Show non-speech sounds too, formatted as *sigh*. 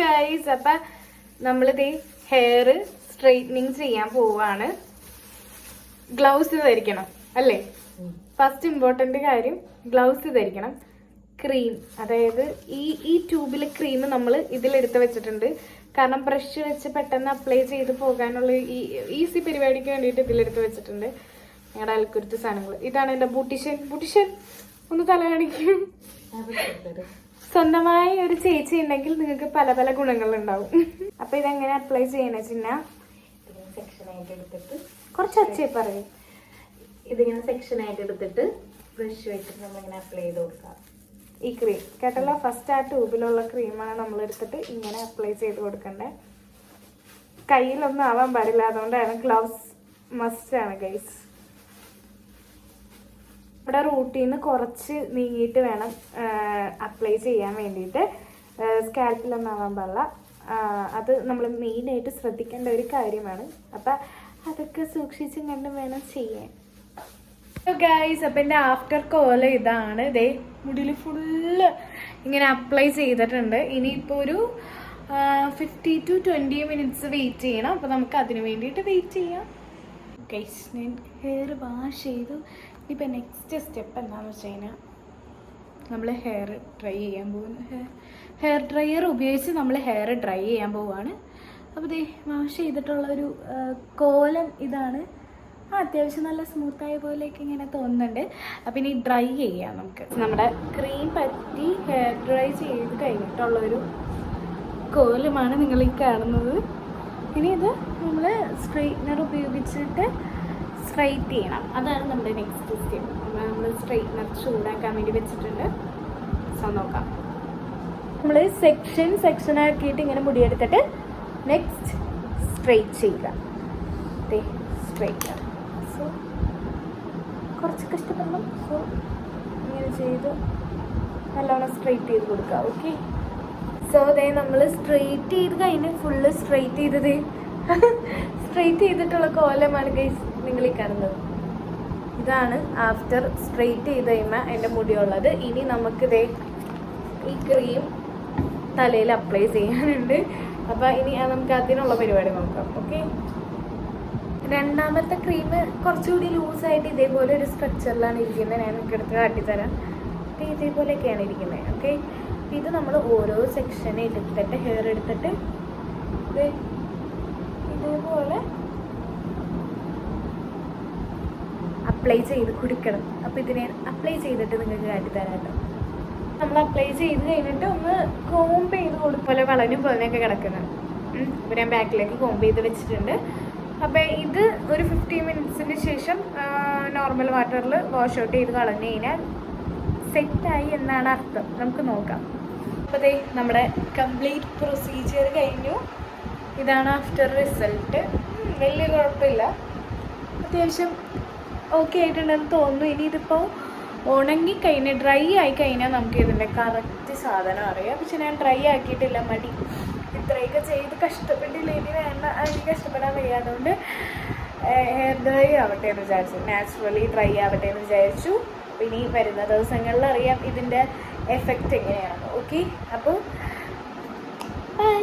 Guys അപ്പൊ നമ്മളിത് hair straightening ചെയ്യാൻ പോവാണ്. ഗ്ലൗസ് ധരിക്കണം അല്ലേ? ഫസ്റ്റ് ഇമ്പോർട്ടന്റ് കാര്യം ഗ്ലൗസ് ധരിക്കണം. ക്രീം അതായത് ഈ ഈ ട്യൂബിലെ ക്രീം നമ്മൾ ഇതിലെടുത്ത് വെച്ചിട്ടുണ്ട്. കാരണം ബ്രഷ് വെച്ച് പെട്ടെന്ന് അപ്ലൈ ചെയ്ത് പോകാനുള്ള ഈ ഈസി പരിപാടിക്ക് വേണ്ടിയിട്ട് ഇതിലെടുത്ത് വെച്ചിട്ടുണ്ട്. ഞങ്ങളുടെ അൽക്കുരുത്ത് സാധനങ്ങൾ ഇതാണ് എന്റെ ബൂട്ടിഷൻ ബൂട്ടിഷൻ ഒന്ന് തല കാണിക്കും. സ്വന്തമായി ഒരു ചേച്ചി ഉണ്ടെങ്കിൽ നിങ്ങൾക്ക് പല പല ഗുണങ്ങളുണ്ടാവും. അപ്പൊ ഇതെങ്ങനെ അപ്ലൈ ചെയ്യണ ചിന്ന? എടുത്തിട്ട് കുറച്ച് ഒച്ചയെ പറയും. ഇതിങ്ങനെ സെക്ഷൻ ആയിട്ട് എടുത്തിട്ട് ബ്രഷ് വെച്ചിട്ട് നമ്മളിങ്ങനെ അപ്ലൈ ചെയ്ത് കൊടുക്കാം. ഈ ക്രീം കേട്ടല്ലോ? ഫസ്റ്റ് ആ ട്യൂബിലുള്ള ക്രീമാണ് നമ്മൾ എടുത്തിട്ട് ഇങ്ങനെ അപ്ലൈ ചെയ്ത് കൊടുക്കണ്ടേ. കയ്യിലൊന്നും ആവാൻ പാടില്ല. അതുകൊണ്ടാണ് ഗ്ലൗസ് മസ്റ്റ് ആണ് ഗൈസ് ഇവിടെ റൂട്ടിൽ നിന്ന് കുറച്ച് നീങ്ങിയിട്ട് വേണം അപ്ലൈ ചെയ്യാൻ വേണ്ടിയിട്ട് സ്കാൽപ്പിലൊന്നും ആവാൻ പാടില്ല. അത് നമ്മൾ മെയിനായിട്ട് ശ്രദ്ധിക്കേണ്ട ഒരു കാര്യമാണ്. അപ്പം അതൊക്കെ സൂക്ഷിച്ചും കണ്ടും വേണം ചെയ്യാൻ. ഗൈസ് അപ്പം എന്റെ ആഫ്റ്റർ കോല ഇതാണ്. ഇതേ മുടിയിൽ ഫുള്ള് ഇങ്ങനെ അപ്ലൈ ചെയ്തിട്ടുണ്ട്. ഇനിയിപ്പോൾ ഒരു fifty to twenty minutes wait ചെയ്യണം. അപ്പോൾ നമുക്ക് അതിന് വേണ്ടിയിട്ട് വെയിറ്റ് ചെയ്യാം. ഗൈസ് ഞാൻ ഹെയർ വാഷ് ചെയ്തു. ഇപ്പം നെക്സ്റ്റ് സ്റ്റെപ്പ് എന്താണെന്ന് വെച്ച് കഴിഞ്ഞാൽ നമ്മൾ ഹെയർ ഡ്രൈ ചെയ്യാൻ പോകുന്നു. ഹെയർ ഡ്രയർ ഉപയോഗിച്ച് നമ്മൾ ഹെയർ ഡ്രൈ ചെയ്യാൻ പോവുകയാണ് അപ്പോൾ ദേ വാഷ് ചെയ്തിട്ടുള്ള ഒരു കോലം ഇതാണ്. ആ അത്യാവശ്യം നല്ല സ്മൂത്തായ പോലെയൊക്കെ ഇങ്ങനെ തോന്നുന്നുണ്ട്. അപ്പം ഇനി ഡ്രൈ ചെയ്യാം നമുക്ക്. നമ്മുടെ ക്രീം പറ്റി ഹെയർ ഡ്രൈ ചെയ്ത് കഴിഞ്ഞിട്ടുള്ളൊരു കോലമാണ് നിങ്ങൾ ഈ കാണുന്നത്. ഇനി ഇത് നമ്മൾ സ്ട്രെയിറ്റ്നർ ഉപയോഗിച്ചിട്ട് സ്ട്രൈറ്റ് ചെയ്യണം. അതാണ് നമ്മുടെ നെക്സ്റ്റ് സ്ട്രെയിറ്റ്നർ ചൂടാക്കാൻ വേണ്ടി വെച്ചിട്ടുണ്ട്. സോ നോക്കാം. നമ്മൾ സെക്ഷൻ സെക്ഷൻ ആക്കിയിട്ട് ഇങ്ങനെ മുടിയെടുത്തിട്ട് നെക്സ്റ്റ് സ്ട്രെയിറ്റ് ചെയ്യുക. സ്ട്രെയിറ്റ് സോ കുറച്ച് കഷ്ടപ്പെടണം. സോ ഇങ്ങനെ ചെയ്ത് നല്ലോണം സ്ട്രെയിറ്റ് ചെയ്ത് കൊടുക്കുക. ഓക്കെ സോ അതേ നമ്മൾ സ്ട്രെയിറ്റ് ചെയ്ത് കഴിഞ്ഞ് ഫുള്ള് സ്ട്രെയിറ്റ് ചെയ്തത്. *laughs* സ്ട്രെയിറ്റ് ചെയ്തിട്ടുള്ള കോലമാണ് ഗൈസ് നിങ്ങൾ ഈ കാണുന്നത്. ഇതാണ് ആഫ്റ്റർ സ്ട്രെയിറ്റ് ചെയ്ത് കഴിയുമ്പോൾ എന്റെ മുടിയുള്ളത്. ഇനി നമുക്കിതേ ഈ ക്രീം തലയിൽ അപ്ലൈ ചെയ്യാനുണ്ട്. അപ്പോൾ ഇനി നമുക്ക് അതിനുള്ള പരിപാടി നോക്കാം. ഓക്കെ രണ്ടാമത്തെ ക്രീം കുറച്ചുകൂടി ലൂസായിട്ട് ഇതേപോലെ ഒരു സ്ട്രക്ചറിലാണ് ഇരിക്കുന്നത്. ഞാൻ നിങ്ങൾക്ക് എടുത്ത് കാട്ടിത്തരാം. അപ്പോൾ ഇതേപോലെയൊക്കെയാണ് ഇരിക്കുന്നത്. ഓക്കെ ഇത് നമ്മൾ ഓരോ സെക്ഷൻ എടുത്തിട്ട് ഹെയർ എടുത്തിട്ട് ഇതേപോലെ അപ്ലൈ ചെയ്ത് കുടിക്കണം. അപ്പോൾ ഇതിനെ അപ്ലൈ ചെയ്തിട്ട് നിങ്ങൾക്ക് കാട്ടിത്തരാം കേട്ടോ നമ്മൾ അപ്ലൈ ചെയ്ത് കഴിഞ്ഞിട്ട് ഒന്ന് കോംബ് ചെയ്ത് കൊടുപ്പോലെ വളരും പോലെയൊക്കെ കിടക്കുന്നത് അപ്പോൾ ഞാൻ ബാക്കിലേക്ക് കോംബ് ചെയ്ത് വെച്ചിട്ടുണ്ട്. അപ്പോൾ ഇത് ഒരു ഫിഫ്റ്റീൻ മിനിറ്റ്സിന് ശേഷം നോർമൽ വാട്ടറിൽ വാഷ് ഔട്ട് ചെയ്ത് കളഞ്ഞു കഴിഞ്ഞാൽ സെറ്റായി എന്നാണ് അർത്ഥം. നമുക്ക് നോക്കാം. അപ്പോൾ ദേ നമ്മുടെ കംപ്ലീറ്റ് പ്രൊസീജിയർ കഴിഞ്ഞു. ഇതാണ് ആഫ്റ്റർ റിസൾട്ട് വലിയ കുഴപ്പമില്ല. അത്യാവശ്യം ഓക്കെ ആയിട്ടുണ്ടെന്ന് തോന്നുന്നു. ഇനി ഇതിപ്പോൾ ഉണങ്ങി കഴിഞ്ഞ ഡ്രൈ ആയി കഴിഞ്ഞാൽ നമുക്ക് ഇതിന്റെ കറക്റ്റ് സാധനം അറിയാം. പക്ഷെ ഞാൻ ഡ്രൈ ആക്കിയിട്ടില്ല മടി. ഇത്രയൊക്കെ ചെയ്ത് കഷ്ടപ്പെട്ടില്ല. ഇനി വേണ്ട എനിക്ക് കഷ്ടപ്പെടാൻ വയ്യാതുകൊണ്ട് ഹെയർ ഡ്രൈ ആവട്ടെ എന്ന് വിചാരിച്ചു. നാച്ചുറലി ഡ്രൈ ആവട്ടെ എന്ന് വിചാരിച്ചു. ഇനി വരുന്ന ദിവസങ്ങളിൽ അറിയാം ഇതിന്റെ എഫക്റ്റ് എങ്ങനെയാണ്. ഓക്കെ അപ്പോൾ ബൈ